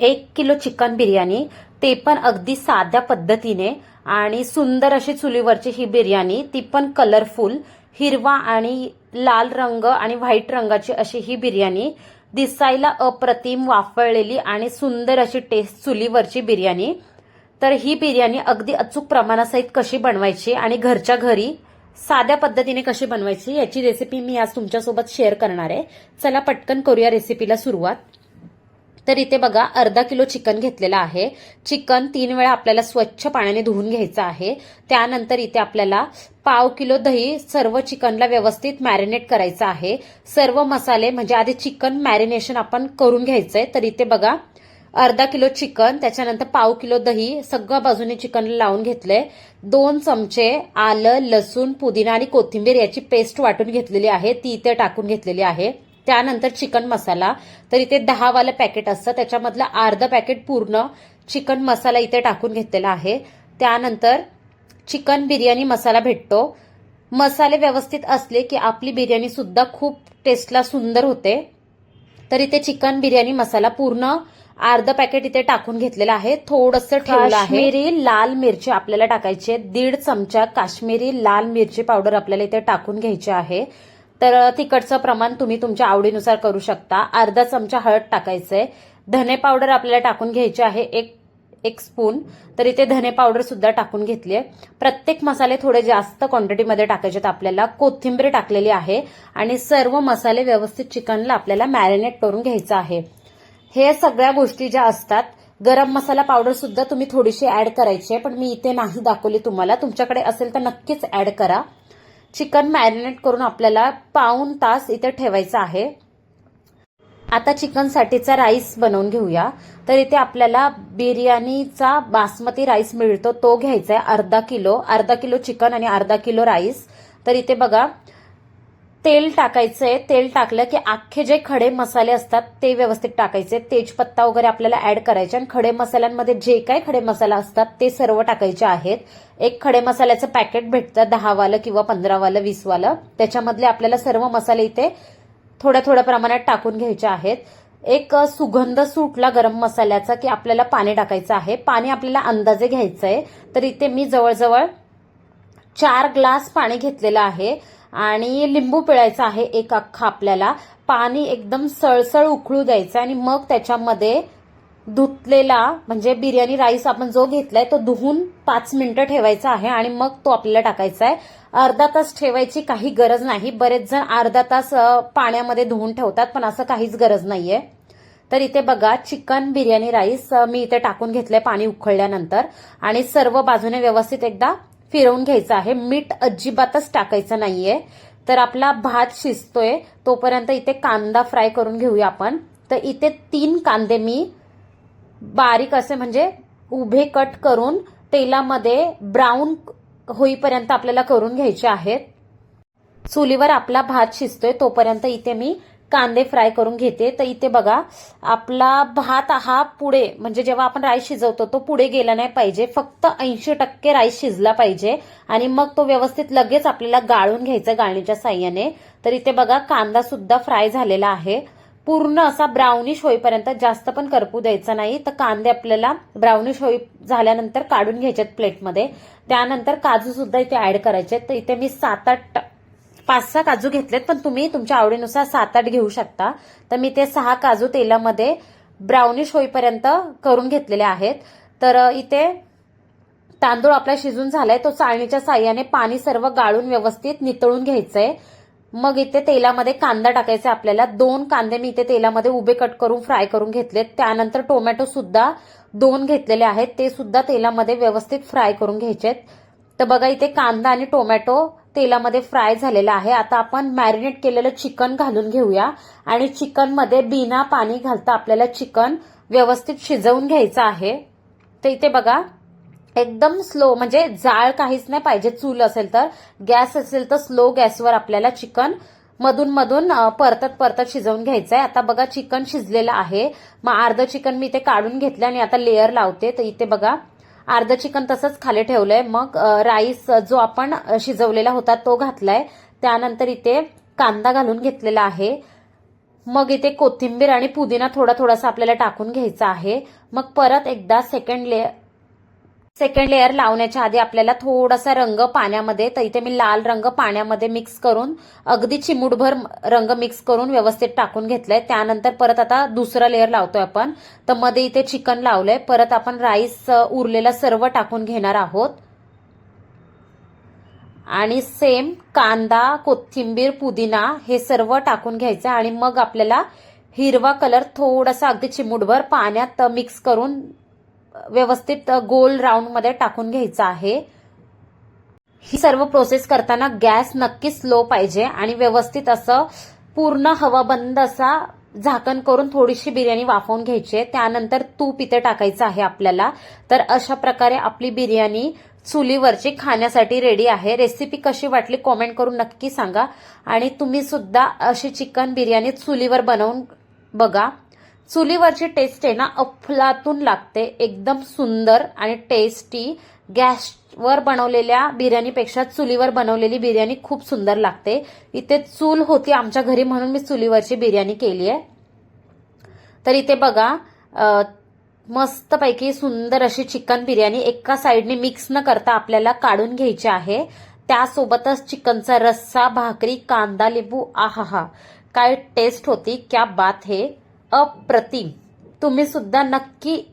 एक kilo chicken biryani ते पण अगदी साध्या पद्धतीने आणि सुंदर अशी चुलीवरची ही बिर्याणी ती पण कलरफुल हिरवा आणि लाल रंग आणि व्हाईट रंगाची अशी ही बिर्याणी दिसायला अप्रतिम वाफळलेली आणि सुंदर अशी टेस्ट चुलीवरची बिर्याणी. तर ही बिर्याणी अगदी अचूक प्रमाणासहित कशी बनवायची आणि घरच्या घरी साध्या पद्धतीने कशी बनवायची याची रेसिपी मी आज तुमच्यासोबत शेअर करणार आहे. चला पटकन करूया रेसिपीला सुरुवात. तर इथे बघा अर्धा किलो चिकन घेतलेलं आहे. चिकन तीन वेळा आपल्याला स्वच्छ पाण्याने धुवून घ्यायचं आहे. त्यानंतर इथे आपल्याला पाव किलो दही सर्व चिकनला व्यवस्थित मॅरिनेट करायचं आहे. सर्व मसाले म्हणजे आधी चिकन मॅरिनेशन आपण करून घ्यायचंय. तर इथे बघा अर्धा किलो चिकन त्याच्यानंतर पाव किलो दही सगळ्या बाजूने चिकनला लावून घेतलंय. दोन चमचे आलं लसूण पुदिना आणि कोथिंबीर याची पेस्ट वाटून घेतलेली आहे. ती इथे टाकून घेतलेली आहे. त्यानंतर चिकन मसाला. तर इथे दहावालं पॅकेट असतं. त्याच्यामधलं अर्ध पॅकेट पूर्ण चिकन मसाला इथे टाकून घेतलेला आहे. त्यानंतर चिकन बिर्याणी मसाला भेटतो. मसाले व्यवस्थित असले की आपली बिर्याणी सुद्धा खूप टेस्टला सुंदर होते. तर इथे चिकन बिर्याणी मसाला पूर्ण अर्ध पॅकेट इथे टाकून घेतलेलं आहे. थोडंसं ठेवलं आहे. काश्मीरी लाल मिरची आपल्याला टाकायची आहे. दीड चमचा काश्मीरी लाल मिरची पावडर आपल्याला इथे टाकून घ्यायची आहे. तर तिखटचं प्रमाण तुम्ही तुमच्या आवडीनुसार करू शकता. अर्धा चमचा हळद टाकायचं आहे धने पावडर आपल्याला टाकून घ्यायची आहे एक एक स्पून. तर इथे धने पावडर सुद्धा टाकून घेतली आहे. प्रत्येक मसाले थोडे जास्त क्वांटिटीमध्ये टाकायचे आहेत आपल्याला. कोथिंबीर टाकलेली आहे. आणि सर्व मसाले व्यवस्थित चिकनला आपल्याला मॅरिनेट करून घ्यायचं आहे. हे सगळ्या गोष्टी ज्या असतात गरम मसाला पावडर सुद्धा तुम्ही थोडीशी ऍड करायची आहे. पण मी इथे नाही दाखवली तुम्हाला. तुमच्याकडे असेल तर नक्कीच ऍड करा. चिकन मॅरिनेट करून आपल्याला पाऊन तास इथे ठेवायचं आहे. आता चिकनसाठीचा राईस बनवून घेऊया. तर इथे आपल्याला बिर्याणीचा बासमती राईस मिळतो. तो घ्यायचा आहे अर्धा किलो अर्धा किलो चिकन आणि अर्धा किलो राईस. तर इथे बघा तेल टाकायचं आहे तेल टाकलं की अख्खे जे खडे मसाले असतात ते व्यवस्थित टाकायचे. तेजपत्ता वगैरे आपल्याला ऍड करायचे आणि खडे मसाल्यांमध्ये जे काही खडे मसाला असतात ते सर्व टाकायचे आहेत. एक खडे मसाल्याचं पॅकेट भेटतं दहावालं किंवा पंधरावालं वीसवालं. त्याच्यामधले आपल्याला सर्व मसाले इथे थोड्या थोड्या प्रमाणात टाकून घ्यायचे आहेत. एक सुगंध सुटला गरम मसाल्याचा की आपल्याला पाणी टाकायचं आहे. पाणी आपल्याला अंदाजे घ्यायचं आहे तर इथे मी जवळजवळ चार ग्लास पाणी घेतलेलं आहे. आणि लिंबू पिळायचा आहे एक अख्खा आपल्याला. पाणी एकदम सळसळ उकळू द्यायचं आणि मग त्याच्यामध्ये धुतलेला म्हणजे बिर्याणी राईस आपण जो घेतलाय तो धुवून पाच मिनिटं ठेवायचा आहे आणि मग तो आपल्याला टाकायचा आहे. अर्धा तास ठेवायची काही गरज नाही. बरेच जण अर्धा तास पाण्यामध्ये धुवून ठेवतात पण असं काहीच गरज नाहीये. तर इथे बघा चिकन बिर्याणी राईस मी इथे टाकून घेतलंय पाणी उकळल्यानंतर. आणि सर्व बाजूने व्यवस्थित एकदा फिरवून घ्यायचं आहे. मीठ अजिबातच टाकायचं नाहीये. तर आपला भात शिजतोय. तोपर्यंत इथे कांदा फ्राय करून घेऊया आपण. तर इथे तीन कांदे मी बारीक असे म्हणजे उभे कट करून तेलामध्ये ब्राऊन होईपर्यंत आपल्याला करून घ्यायचे आहेत. चुलीवर आपला भात शिजतोय. तोपर्यंत इथे मी कांदे फ्राय करून घेते. तर इथे बघा आपला भात हा पुढे म्हणजे जेव्हा आपण राईस शिजवतो तो पुढे गेला नाही पाहिजे. फक्त ऐंशी टक्के राईस शिजला पाहिजे. आणि मग तो व्यवस्थित लगेच आपल्याला गाळून घ्यायचा गाळणीच्या साह्याने. तर इथे बघा कांदा सुद्धा फ्राय झालेला आहे. पूर्ण असा ब्राउनिश होईपर्यंत जास्त पण करपू द्यायचा नाही. तर कांदे आपल्याला ब्राउनिश होई झाल्यानंतर काढून घ्यायचेत प्लेटमध्ये त्यानंतर काजू सुद्धा इथे ऍड करायचे तर इथे मी सात आठ पाच सहा काजू घेतलेत पण तुम्ही तुमच्या आवडीनुसार सात आठ घेऊ शकता. तर मी ते सहा काजू तेलामध्ये ब्राउनिश होईपर्यंत करून घेतलेले आहेत. तर इथे तांदूळ आपला शिजून झालाय तो चाळणीच्या साह्याने पाणी सर्व गाळून व्यवस्थित नितळून घ्यायचंय. मग इथे तेलामध्ये कांदा टाकायचा आपल्याला. दोन कांदे मी इथे तेलामध्ये उभे कट करून फ्राय करून घेतलेत. त्यानंतर टोमॅटो सुद्धा दोन घेतलेले आहेत. ते सुद्धा तेलामध्ये व्यवस्थित फ्राय करून घ्यायचेत. तर बघा इथे कांदा आणि टोमॅटो तेलामध्ये फ्राय झालेला आहे. आता आपण मॅरिनेट केलेलं चिकन घालून घेऊया. आणि चिकनमध्ये बिना पाणी घालता आपल्याला चिकन व्यवस्थित शिजवून घ्यायचं आहे. तर इथे बघा एकदम स्लो म्हणजे जाळ काहीच नाही पाहिजे चूल असेल तर. गॅस असेल तर स्लो गॅसवर आपल्याला चिकन मधून मधून परतत परतत शिजवून घ्यायचं आहे आता बघा चिकन शिजलेलं आहे. मग अर्ध चिकन मी इथे काढून घेतलं आणि आता लेअर लावते. तर इथे बघा अर्ध चिकन तसंच खाली ठेवलंय. मग राईस जो आपण शिजवलेला होता तो घातलाय. त्यानंतर इथे कांदा घालून घेतलेला आहे. मग इथे कोथिंबीर आणि पुदिना थोडा थोडासा आपल्याला टाकून घ्यायचा आहे. मग परत एकदा सेकंड लेअर सेकंड लेअर लावण्याच्या आधी आपल्याला थोडासा रंग पाण्यामध्ये तर इथे मी लाल रंग पाण्यामध्ये मिक्स करून अगदी चिमूटभर रंग मिक्स करून व्यवस्थित टाकून घेतलंय. त्यानंतर परत आता दुसरा लेअर लावतोय आपण. तर मध्ये इथे चिकन लावलंय. परत आपण राईस उरलेला सर्व टाकून घेणार आहोत. आणि सेम कांदा कोथिंबीर पुदिना हे सर्व टाकून घ्यायचं आणि मग आपल्याला हिरवा कलर थोडासा अगदी चिमूटभर पाण्यात मिक्स करून व्यवस्थित गोल राऊंडमध्ये टाकून घ्यायचा आहे. ही सर्व प्रोसेस करताना गॅस नक्की स्लो पाहिजे आणि व्यवस्थित असं पूर्ण हवा बंद असा झाकण करून थोडीशी बिर्याणी वाफवून घ्यायची आहे. त्यानंतर तूप इथे टाकायचं आहे आपल्याला. तर अशा प्रकारे आपली बिर्याणी चुलीवरची खाण्यासाठी रेडी आहे. रेसिपी कशी वाटली कॉमेंट करून नक्की सांगा. आणि तुम्ही सुद्धा अशी चिकन बिर्याणी चुलीवर बनवून बघा. चुलीवरची टेस्ट आहे ना अफलातून लागते एकदम सुंदर आणि टेस्टी गॅसवर बनवलेल्या बिर्याणीपेक्षा चुलीवर बनवलेली बिर्याणी खूप सुंदर लागते. इथे चूल होती आमच्या घरी म्हणून मी चुलीवरची बिर्याणी केली आहे. तर इथे बघा मस्तपैकी सुंदर अशी चिकन बिर्याणी एका साईडने मिक्स न करता आपल्याला काढून घ्यायची आहे. त्यासोबतच चिकनचा रस्सा भाकरी कांदा लिंबू आहा काय टेस्ट होती क्या बात हे. अप्रतिम. तुम्ही सुद्धा नक्की